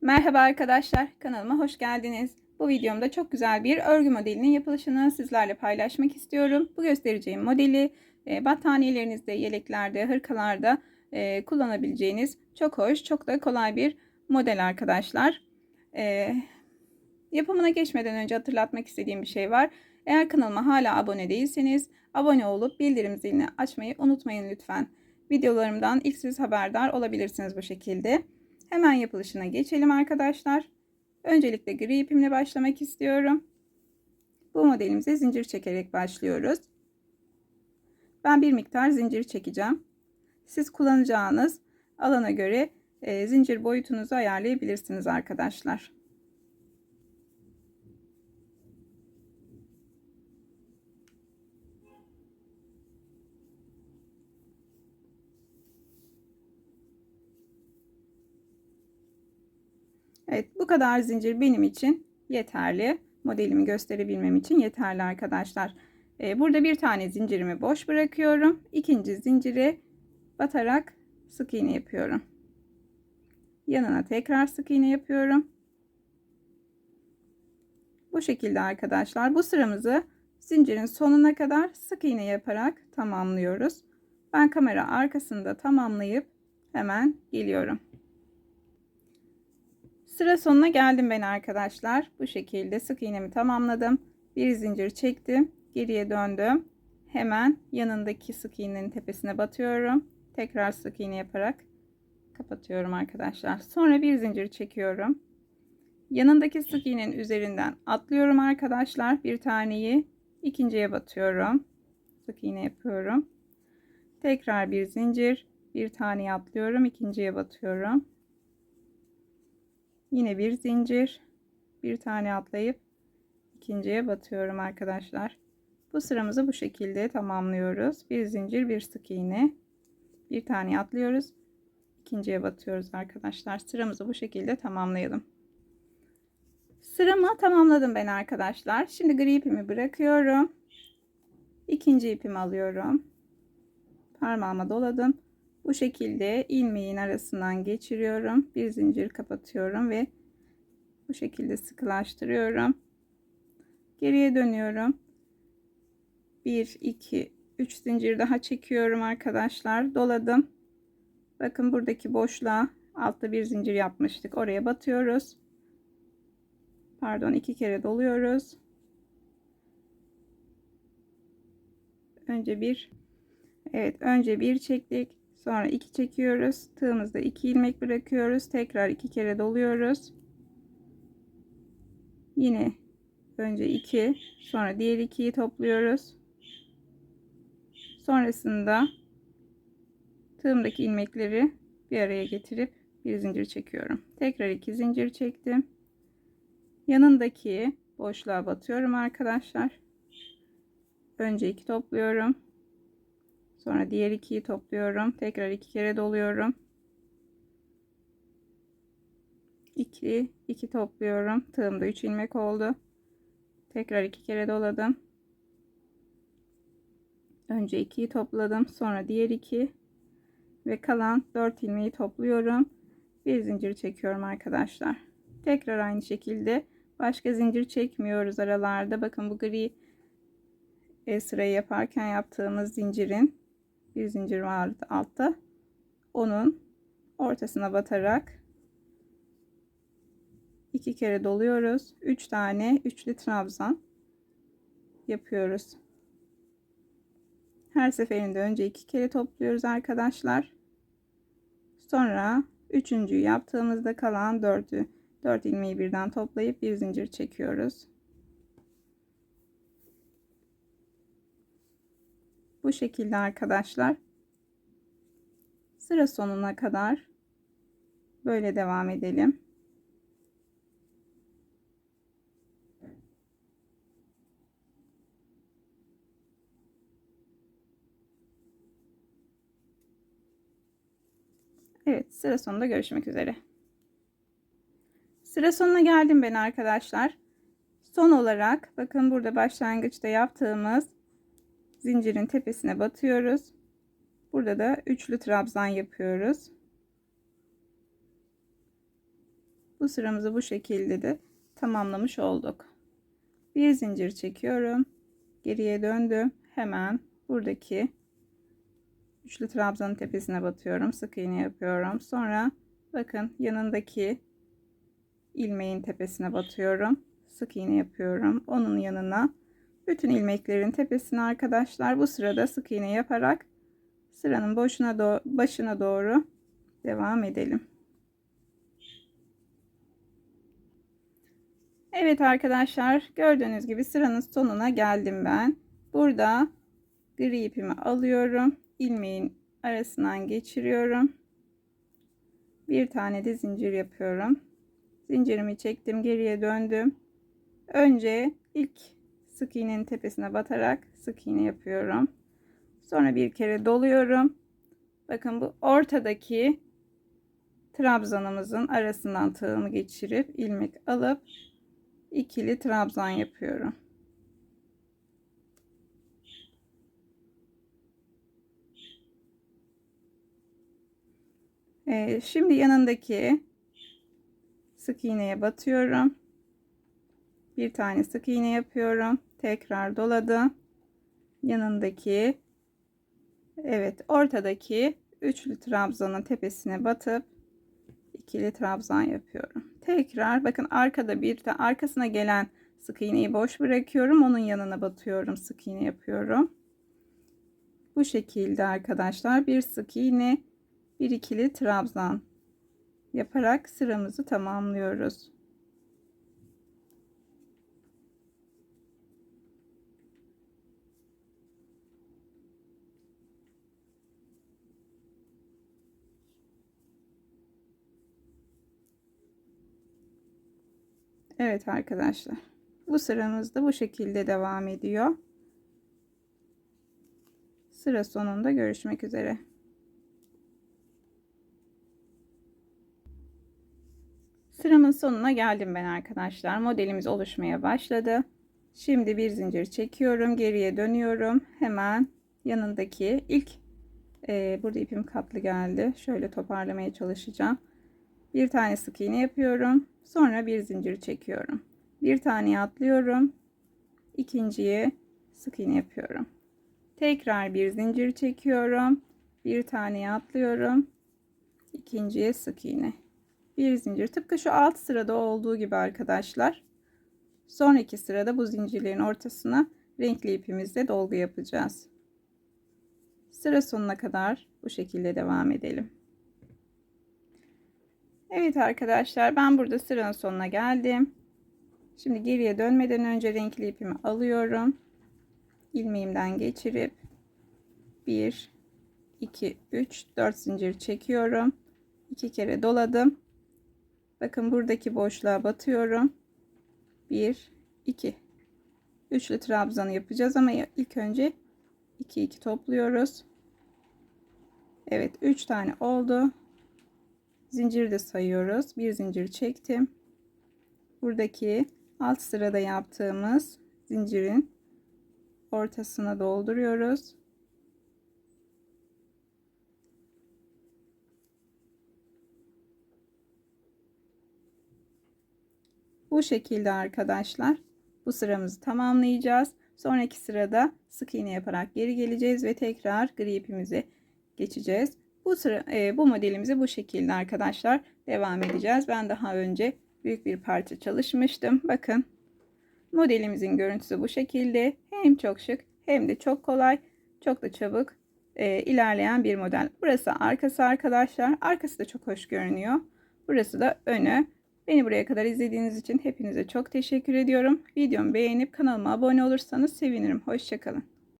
Merhaba arkadaşlar, kanalıma hoş geldiniz. Bu videomda çok güzel bir örgü modelinin yapılışını sizlerle paylaşmak istiyorum. Bu göstereceğim modeli e, battaniyelerinizde, yeleklerde, hırkalarda e, kullanabileceğiniz çok hoş, çok da kolay bir model arkadaşlar. E, yapımına geçmeden önce hatırlatmak istediğim bir şey var. Eğer kanalıma hala abone değilseniz abone olup bildirim zilini açmayı unutmayın lütfen. Videolarımdan ilk siz haberdar olabilirsiniz bu şekilde. Hemen yapılışına geçelim arkadaşlar. Öncelikle gri ipimle başlamak istiyorum. Bu modelimize zincir çekerek başlıyoruz. Ben bir miktar zincir çekeceğim. Siz kullanacağınız alana göre e, zincir boyutunuzu ayarlayabilirsiniz arkadaşlar. Evet bu kadar zincir benim için yeterli. Modelimi gösterebilmem için yeterli arkadaşlar. Ee, burada bir tane zincirimi boş bırakıyorum. İkinci zinciri batarak sık iğne yapıyorum. Yanına tekrar sık iğne yapıyorum. Bu şekilde arkadaşlar bu sıramızı zincirin sonuna kadar sık iğne yaparak tamamlıyoruz. Ben kamera arkasında tamamlayıp hemen geliyorum. Sıra sonuna geldim ben arkadaşlar. Bu şekilde sık iğnemi tamamladım. Bir zincir çektim. Geriye döndüm. Hemen yanındaki sık iğnenin tepesine batıyorum. Tekrar sık iğne yaparak kapatıyorum arkadaşlar. Sonra bir zincir çekiyorum. Yanındaki sık iğnenin üzerinden atlıyorum arkadaşlar. Bir taneyi ikinciye batıyorum. Sık iğne yapıyorum. Tekrar bir zincir. Bir tane atlıyorum. ikinciye batıyorum. Yine bir zincir, bir tane atlayıp ikinciye batıyorum arkadaşlar. Bu sıramızı bu şekilde tamamlıyoruz. Bir zincir, bir sık iğne, bir tane atlıyoruz. ikinciye batıyoruz arkadaşlar. Sıramızı bu şekilde tamamlayalım. Sıramı tamamladım ben arkadaşlar. Şimdi gri ipimi bırakıyorum. İkinci ipimi alıyorum. Parmağıma doladım. Bu şekilde ilmeğin arasından geçiriyorum. Bir zincir kapatıyorum ve bu şekilde sıkılaştırıyorum. Geriye dönüyorum. 1 2 3 zincir daha çekiyorum arkadaşlar. Doladım. Bakın buradaki boşluğa altta bir zincir yapmıştık. Oraya batıyoruz. Pardon, iki kere doluyoruz. Önce bir Evet, önce bir çektik. Sonra 2 çekiyoruz. Tığımızda 2 ilmek bırakıyoruz. Tekrar 2 kere doluyoruz. Yine önce 2, sonra diğer 2'yi topluyoruz. Sonrasında tığımdaki ilmekleri bir araya getirip bir zincir çekiyorum. Tekrar 2 zincir çektim. Yanındaki boşluğa batıyorum arkadaşlar. Önce 2 topluyorum. Sonra diğer ikiyi topluyorum. Tekrar iki kere doluyorum. 2 2 topluyorum. Tığımda 3 ilmek oldu. Tekrar iki kere doladım. Önce 2'yi topladım. Sonra diğer 2 ve kalan 4 ilmeği topluyorum. Bir zincir çekiyorum arkadaşlar. Tekrar aynı şekilde başka zincir çekmiyoruz aralarda. Bakın bu gri e, sırayı yaparken yaptığımız zincirin bir zincir vardı altta. Onun ortasına batarak iki kere doluyoruz. Üç tane üçlü trabzan yapıyoruz. Her seferinde önce iki kere topluyoruz arkadaşlar. Sonra üçüncüyü yaptığımızda kalan dördü dört ilmeği birden toplayıp bir zincir çekiyoruz. Bu şekilde arkadaşlar. Sıra sonuna kadar böyle devam edelim. Evet sıra sonunda görüşmek üzere. Sıra sonuna geldim ben arkadaşlar. Son olarak bakın burada başlangıçta yaptığımız zincirin tepesine batıyoruz. Burada da üçlü trabzan yapıyoruz. Bu sıramızı bu şekilde de tamamlamış olduk. Bir zincir çekiyorum. Geriye döndüm. Hemen buradaki üçlü trabzanın tepesine batıyorum. Sık iğne yapıyorum. Sonra bakın yanındaki ilmeğin tepesine batıyorum. Sık iğne yapıyorum. Onun yanına bütün ilmeklerin tepesine arkadaşlar bu sırada sık iğne yaparak sıranın boşuna do başına doğru devam edelim. Evet arkadaşlar gördüğünüz gibi sıranın sonuna geldim ben. Burada gri ipimi alıyorum. ilmeğin arasından geçiriyorum. Bir tane de zincir yapıyorum. Zincirimi çektim geriye döndüm. Önce ilk sık iğnenin tepesine batarak sık iğne yapıyorum. Sonra bir kere doluyorum. Bakın bu ortadaki trabzanımızın arasından tığımı geçirip ilmek alıp ikili trabzan yapıyorum. Ee, şimdi yanındaki sık iğneye batıyorum. Bir tane sık iğne yapıyorum. Tekrar doladım. Yanındaki evet ortadaki üçlü trabzanın tepesine batıp ikili trabzan yapıyorum. Tekrar bakın arkada bir de arkasına gelen sık iğneyi boş bırakıyorum. Onun yanına batıyorum. Sık iğne yapıyorum. Bu şekilde arkadaşlar bir sık iğne bir ikili trabzan yaparak sıramızı tamamlıyoruz. Evet arkadaşlar. Bu sıramız da bu şekilde devam ediyor. Sıra sonunda görüşmek üzere. Sıramın sonuna geldim ben arkadaşlar. Modelimiz oluşmaya başladı. Şimdi bir zincir çekiyorum. Geriye dönüyorum. Hemen yanındaki ilk e, burada ipim katlı geldi. Şöyle toparlamaya çalışacağım. Bir tane sık iğne yapıyorum. Sonra bir zincir çekiyorum. Bir tane atlıyorum. İkinciye sık iğne yapıyorum. Tekrar bir zincir çekiyorum. Bir tane atlıyorum. İkinciye sık iğne. Bir zincir. Tıpkı şu alt sırada olduğu gibi arkadaşlar. Sonraki sırada bu zincirlerin ortasına renkli ipimizle dolgu yapacağız. Sıra sonuna kadar bu şekilde devam edelim. Evet arkadaşlar ben burada sıranın sonuna geldim. Şimdi geriye dönmeden önce renkli ipimi alıyorum. ilmeğimden geçirip 1 2 3 4 zincir çekiyorum. 2 kere doladım. Bakın buradaki boşluğa batıyorum. 1 2 üçlü trabzanı yapacağız ama ilk önce 2 2 topluyoruz. Evet 3 tane oldu. Zinciri de sayıyoruz. Bir zincir çektim. Buradaki alt sırada yaptığımız zincirin ortasına dolduruyoruz. Bu şekilde arkadaşlar bu sıramızı tamamlayacağız. Sonraki sırada sık iğne yaparak geri geleceğiz ve tekrar gri ipimize geçeceğiz. Bu e, bu modelimizi bu şekilde arkadaşlar devam edeceğiz. Ben daha önce büyük bir parça çalışmıştım. Bakın modelimizin görüntüsü bu şekilde. Hem çok şık hem de çok kolay, çok da çabuk e, ilerleyen bir model. Burası arkası arkadaşlar. Arkası da çok hoş görünüyor. Burası da önü. Beni buraya kadar izlediğiniz için hepinize çok teşekkür ediyorum. Videomu beğenip kanalıma abone olursanız sevinirim. Hoşçakalın.